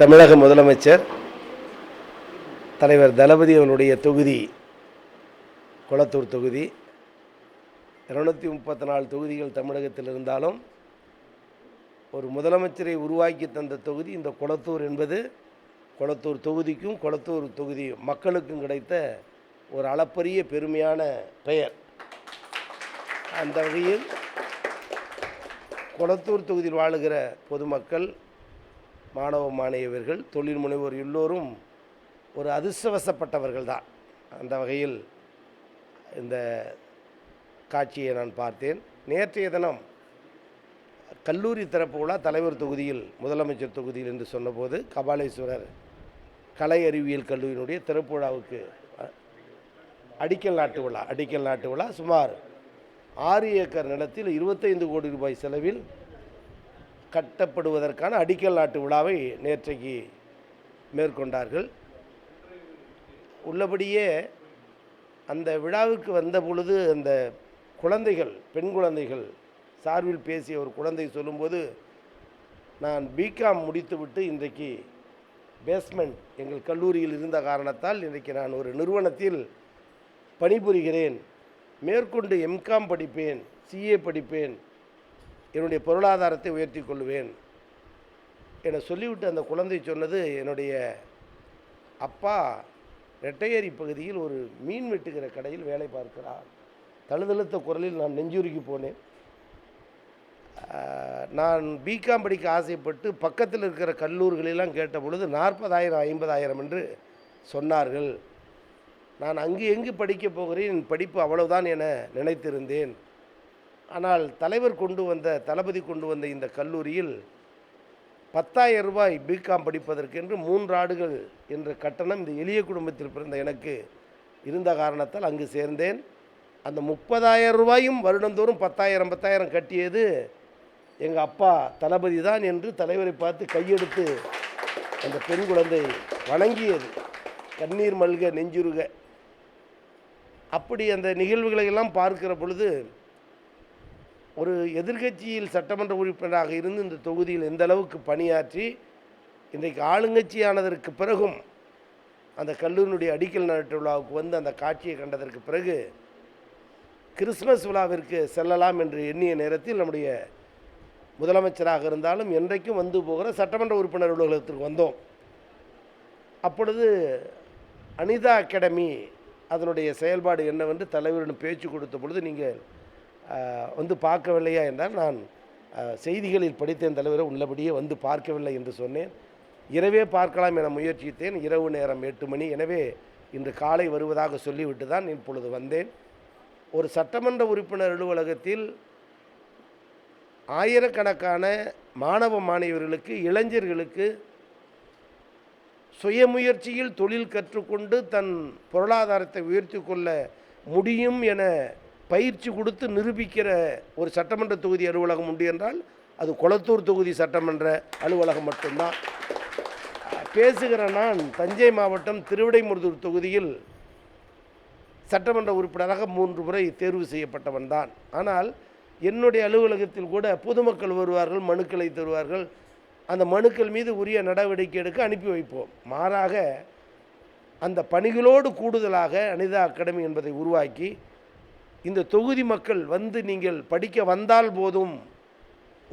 தமிழக முதலமைச்சர் தலைவர் தளபதி அவர்களுடைய தொகுதி குளத்தூர் தொகுதி. இரநூத்தி முப்பத்தி நாலு தொகுதிகள் தமிழகத்தில் இருந்தாலும் ஒரு முதலமைச்சரை உருவாக்கி தந்த தொகுதி இந்த குளத்தூர் என்பது. குளத்தூர் தொகுதிக்கும் குளத்தூர் தொகுதி மக்களுக்கும் கிடைத்த ஒரு அளப்பரிய பெருமையான பெயர். அந்த வகையில் குளத்தூர் தொகுதியில் வாழுகிற பொதுமக்கள் மாணவ மாணவியர்கள் தொழில் முனைவோர் எல்லோரும் ஒரு அதிர்ஷ்டவசப்பட்டவர்கள் தான். அந்த வகையில் இந்த காட்சியை நான் பார்த்தேன். நேற்றைய தினம் கல்லூரி திறப்பு விழா தலைவர் தொகுதியில் முதலமைச்சர் தொகுதியில் என்று சொன்னபோது கபாலேஸ்வரர் கலை அறிவியல் கல்லூரியினுடைய திறப்பு விழாவுக்கு அடிக்கல் நாட்டு விழா அடிக்கல் நாட்டு விழா. சுமார் ஆறு ஏக்கர் நிலத்தில் இருபத்தைந்து கோடி ரூபாய் செலவில் கட்டப்படுவதற்கான அடிக்கல் நாட்டு விழாவை நேற்றைக்கு மேற்கொண்டார்கள். உள்ளபடியே அந்த விழாவுக்கு வந்த பொழுது அந்த குழந்தைகள் பெண் குழந்தைகள் சார்பில் பேசிய ஒரு குழந்தை சொல்லும்போது நான் பிகாம் முடித்துவிட்டு இன்றைக்கு பேஸ்மெண்ட் எங்கள் கல்லூரியில் இருந்த காரணத்தால் இன்றைக்கு நான் ஒரு நிறுவனத்தில் பணிபுரிகிறேன். மேற்கொண்டு எம்காம் படிப்பேன் சிஏ படிப்பேன். என்னுடைய பொருளாதாரத்தை உயர்த்தி கொள்வேன் என சொல்லிவிட்டு அந்த குழந்தை சொன்னது என்னுடைய அப்பா ரெட்டையேரி பகுதியில் ஒரு மீன் வெட்டுகிற கடையில் வேலை பார்க்கிறார். தழுதழுத்த குரலில் நான் நெஞ்சுருக்கி போனேன். நான் பிகாம் படிக்க ஆசைப்பட்டு பக்கத்தில் இருக்கிற கல்லூரிகளெல்லாம் கேட்ட பொழுது நாற்பதாயிரம் ஐம்பதாயிரம் என்று சொன்னார்கள். நான் அங்கு எங்கு படிக்கப் போகிறேன்? என் படிப்பு அவ்வளவுதான் என நினைத்திருந்தேன். ஆனால் தலைவர் கொண்டு வந்த தளபதி கொண்டு வந்த இந்த கல்லூரியில் பத்தாயிரம் ரூபாய் பிகாம் படிப்பதற்கென்று மூன்று ஆடுகள் என்ற கட்டணம் இந்த எளிய குடும்பத்தில் பிறந்த எனக்கு இருந்த காரணத்தால் அங்கு சேர்ந்தேன். அந்த முப்பதாயிரம் ரூபாயும் வருடந்தோறும் பத்தாயிரம் பத்தாயிரம் கட்டியது எங்கள் அப்பா தளபதி தான் என்று தலைவரை பார்த்து கையெடுத்து அந்த பெண் குழந்தை வணங்கியது. கண்ணீர் மல்க நெஞ்சுருக. அப்படி அந்த நிகழ்வுகளை எல்லாம் பார்க்கிற பொழுது ஒரு எதிர்க்கட்சியில் சட்டமன்ற உறுப்பினராக இருந்து இந்த தொகுதியில் எந்த அளவுக்கு பணியாற்றி இன்றைக்கு ஆளுங்கட்சியானதற்கு பிறகும் அந்த கல்லூரியினுடைய அடிக்கல் நாட்டு விழாவுக்கு வந்து அந்த காட்சியை கண்டதற்கு பிறகு கிறிஸ்மஸ் விழாவிற்கு செல்லலாம் என்று எண்ணிய நேரத்தில் நம்முடைய முதலமைச்சராக இருந்தாலும் என்றைக்கும் வந்து போகிற சட்டமன்ற உறுப்பினர் அலுவலகத்திற்கு வந்தோம். அப்பொழுது அனிதா அகாடமி அதனுடைய செயல்பாடு என்னவென்று தலைவரிடம் பேச்சு கொடுத்த பொழுது நீங்கள் வந்து பார்க்கவில்லையா என்றால் நான் செய்திகளில் படித்தேன் தலைவரை உள்ளபடியே வந்து பார்க்கவில்லை என்று சொன்னேன். இரவே பார்க்கலாம் என முயற்சித்தேன். இரவு நேரம் எட்டு மணி. எனவே இன்று காலை வருவதாக சொல்லிவிட்டு தான் இப்பொழுது வந்தேன். ஒரு சட்டமன்ற உறுப்பினர் அலுவலகத்தில் ஆயிரக்கணக்கான மாணவ மாணவியர்களுக்கு இளைஞர்களுக்கு சுயமுயற்சியில் தொழில் கற்றுக்கொண்டு தன் பொருளாதாரத்தை உயர்த்தி கொள்ள முடியும் என பயிற்சி கொடுத்து நிரூபிக்கிற ஒரு சட்டமன்ற தொகுதி அலுவலகம் உண்டு என்றால் அது கொளத்தூர் தொகுதி சட்டமன்ற அலுவலகம் மட்டும்தான். பேசுகிற நான் தஞ்சை மாவட்டம் திருவிடைமுருதூர் தொகுதியில் சட்டமன்ற உறுப்பினராக மூன்று முறை தேர்வு செய்யப்பட்டவன் தான். ஆனால் என்னுடைய அலுவலகத்தில் கூட பொதுமக்கள் வருவார்கள் மனுக்களை தருவார்கள். அந்த மனுக்கள் மீது உரிய நடவடிக்கை எடுக்க அனுப்பி வைப்போம். மாறாக அந்த பணிகளோடு கூடுதலாக அனிதா அகாடமி என்பதை உருவாக்கி இந்த தொகுதி மக்கள் வந்து நீங்கள் படிக்க வந்தால் போதும்.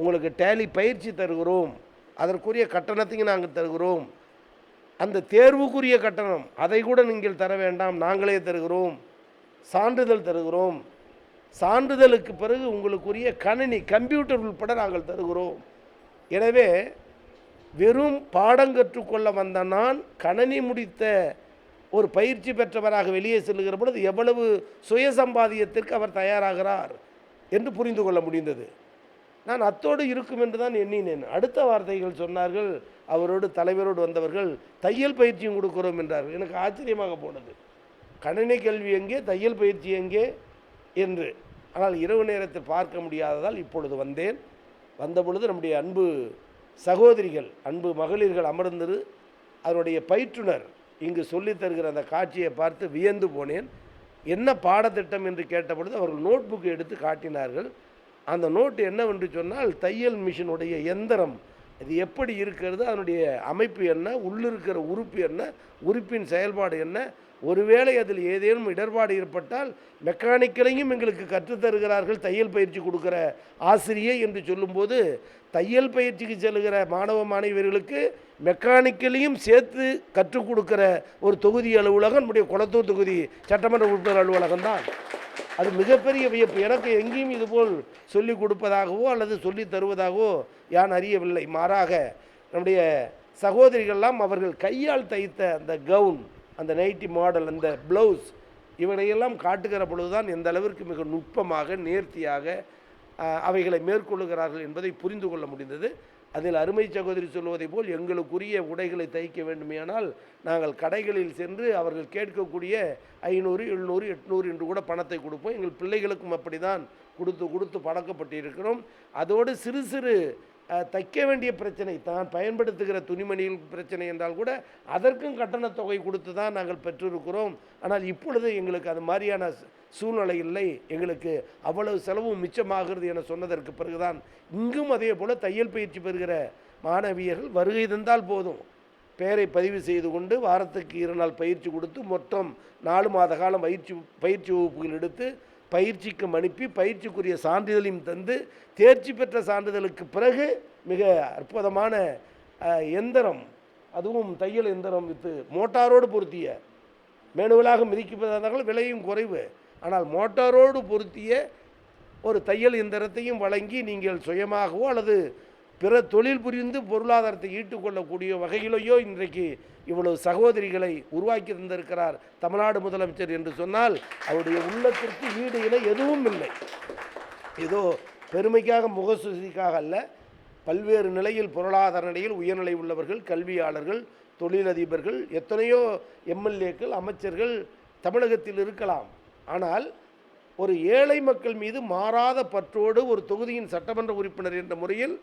உங்களுக்கு டேலி பயிற்சி தருகிறோம். அதற்குரிய கட்டணத்தையும் நாங்கள் தருகிறோம். அந்த தேர்வுக்குரிய கட்டணம் அதை கூட நீங்கள் தர வேண்டாம். நாங்களே தருகிறோம். சான்றிதழ் தருகிறோம். சான்றிதழுக்கு பிறகு உங்களுக்குரிய கணினி கம்ப்யூட்டர் உள்பட நாங்கள் தருகிறோம். எனவே வெறும் பாடம் கற்றுக்கொள்ள வந்த நான் கணனி முடித்த ஒரு பயிற்சி பெற்றவராக வெளியே செல்லுகிற பொழுது எவ்வளவு சுயசம்பாதியத்திற்கு அவர் தயாராகிறார் என்று புரிந்து கொள்ள முடிந்தது. நான் அத்தோடு இருக்கும் என்று தான் எண்ணினேன். அடுத்த வார்த்தைகள் சொன்னார்கள் அவரோடு தலைவரோடு வந்தவர்கள் தையல் பயிற்சியும் கொடுக்கிறோம் என்றார்கள். எனக்கு ஆச்சரியமாக போனது. கணினி கல்வி எங்கே தையல் பயிற்சி எங்கே என்று. ஆனால் இரவு நேரத்தில் பார்க்க முடியாததால் இப்பொழுது வந்தேன். வந்த பொழுது நம்முடைய அன்பு சகோதரிகள் அன்பு மகளிர்கள் அமர்ந்திரு அதனுடைய பயிற்றுனர் இங்கு சொல்லித் தருகிற அந்த காட்சியை பார்த்து வியந்து போனேன். என்ன பாடத்திட்டம் என்று கேட்டபொழுது அவர்கள் நோட் புக் எடுத்து காட்டினார்கள். அந்த நோட்டு என்னவென்று சொன்னால் தையல் மிஷினுடைய எந்திரம். இது எப்படி இருக்கிறது? அதனுடைய அமைப்பு என்ன? உள்ளிருக்கிற உறுப்பு என்ன? உறுப்பின் செயல்பாடு என்ன? ஒருவேளை அதில் ஏதேனும் இடர்பாடு ஏற்பட்டால் மெக்கானிக்கலையும் எங்களுக்கு கற்றுத்தருகிறார்கள் தையல் பயிற்சி கொடுக்குற ஆசிரியை என்று சொல்லும்போது தையல் பயிற்சிக்கு செல்கிற மாணவ மாணவியர்களுக்கு மெக்கானிக்கலையும் சேர்த்து கற்றுக் கொடுக்குற ஒரு தொகுதி அலுவலகம் நம்முடைய குளத்தூர் தொகுதி சட்டமன்ற உறுப்பினர் அலுவலகம் தான். அது மிகப்பெரிய வியப்பு. எனக்கு எங்கேயும் இதுபோல் சொல்லி கொடுப்பதாகவோ அல்லது சொல்லி தருவதாகவோ யான் அறியவில்லை. மாறாக நம்முடைய சகோதரிகள்லாம் அவர்கள் கையால் தைத்த அந்த கவுன் அந்த நைட்டி மாடல் அந்த ப்ளவுஸ் இவனையெல்லாம் காட்டுகிற பொழுதுதான் எந்த அளவிற்கு மிக நுட்பமாக நேர்த்தியாக அவைகளை மேற்கொள்ளுகிறார்கள் என்பதை புரிந்து கொள்ள முடிந்தது. அதில் அருமை சகோதரி சொல்வதைப் போல் எங்களுக்குரிய உடைகளை தைக்க வேண்டுமேனால் நாங்கள் கடைகளில் சென்று அவர்கள் கேட்கக்கூடிய ஐநூறு எழுநூறு எட்நூறு என்று கூட பணத்தை கொடுப்போம். எங்கள் பிள்ளைகளுக்கும் அப்படிதான் கொடுத்து கொடுத்து பழக்கப்பட்டிருக்கிறோம். அதோடு சிறு சிறு தைக்க வேண்டிய பிரச்சனை தான் பயன்படுத்துகிற துணிமணிகள் பிரச்சனை என்றால் கூட அதற்கும் கட்டணத் தொகை கொடுத்து தான் நாங்கள் பெற்றிருக்கிறோம். ஆனால் இப்பொழுது எங்களுக்கு அது மாதிரியான சூழ்நிலை இல்லை. எங்களுக்கு அவ்வளவு செலவும் மிச்சமாகிறது என சொன்னதற்கு பிறகுதான் இங்கும் அதே போல் தையல் பயிற்சி பெறுகிற மாணவியர்கள் வருகை தந்தால் போதும். பெயரை பதிவு செய்து கொண்டு வாரத்துக்கு இரு நாள் பயிற்சி கொடுத்து மொத்தம் நாலு மாத காலம் பயிற்சி பயிற்சி வகுப்புகள் எடுத்து பயிற்சிக்கும் அனுப்பி பயிற்சிக்குரிய சான்றிதழையும் தந்து தேர்ச்சி பெற்ற சான்றிதழுக்கு பிறகு மிக அற்புதமான எந்திரம் அதுவும் தையல் எந்திரம் வித்து மோட்டாரோடு பொருத்திய மேனுவலாக மிதிக்கப்பட்டதால் விலையும் குறைவு. ஆனால் மோட்டாரோடு பொருத்திய ஒரு தையல் எந்திரத்தையும் வழங்கி நீங்கள் சுயமாகவோ அல்லது பிற தொழில் புரிந்து பொருளாதாரத்தை ஈட்டுக்கொள்ளக்கூடிய வகையிலேயோ இன்றைக்கு இவ்வளவு சகோதரிகளை உருவாக்கி தந்திருக்கிறார் தமிழ்நாடு முதலமைச்சர் என்று சொன்னால் அவருடைய உள்ளத்திற்கு ஈடு இணை எதுவும் இல்லை. ஏதோ பெருமைக்காக முகசுதிக்காக அல்ல பல்வேறு நிலையில் பொருளாதார நிலையில் உயர்நிலை உள்ளவர்கள் கல்வியாளர்கள் தொழிலதிபர்கள் எத்தனையோ எம்எல்ஏக்கள் அமைச்சர்கள் தமிழகத்தில் இருக்கலாம். ஆனால் ஒரு ஏழை மக்கள் மீது மாறாத பற்றோடு ஒரு தொகுதியின் சட்டமன்ற உறுப்பினர் என்ற முறையில்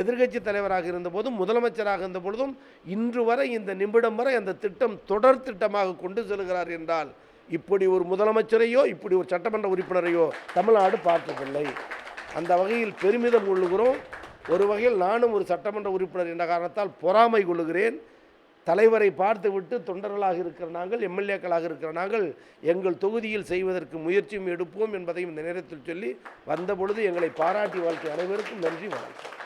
எதிர்க்கட்சி தலைவராக இருந்தபோதும் முதலமைச்சராக இருந்த பொழுதும் இன்று வரை இந்த நிமிடம் வரை அந்த திட்டம் தொடர் திட்டமாக கொண்டு செல்கிறார் என்றால் இப்படி ஒரு முதலமைச்சரையோ இப்படி ஒரு சட்டமன்ற உறுப்பினரையோ தமிழ்நாடு பார்த்ததில்லை அந்த வகையில் பெருமிதம் கொள்ளுகிறோம். ஒரு வகையில் நானும் ஒரு சட்டமன்ற உறுப்பினர் என்ற காரணத்தால் பொறாமை கொள்ளுகிறேன். தலைவரை பார்த்துவிட்டு தொண்டர்களாக இருக்கிற நாங்கள் எம்எல்ஏக்களாக இருக்கிற நாங்கள் எங்கள் தொகுதியில் செய்வதற்கு முயற்சியும் எடுப்போம் என்பதையும் இந்த நேரத்தில் சொல்லி வந்த பொழுது எங்களை பாராட்டி வாழ்க்கை அனைவருக்கும் நன்றி வணக்கம்.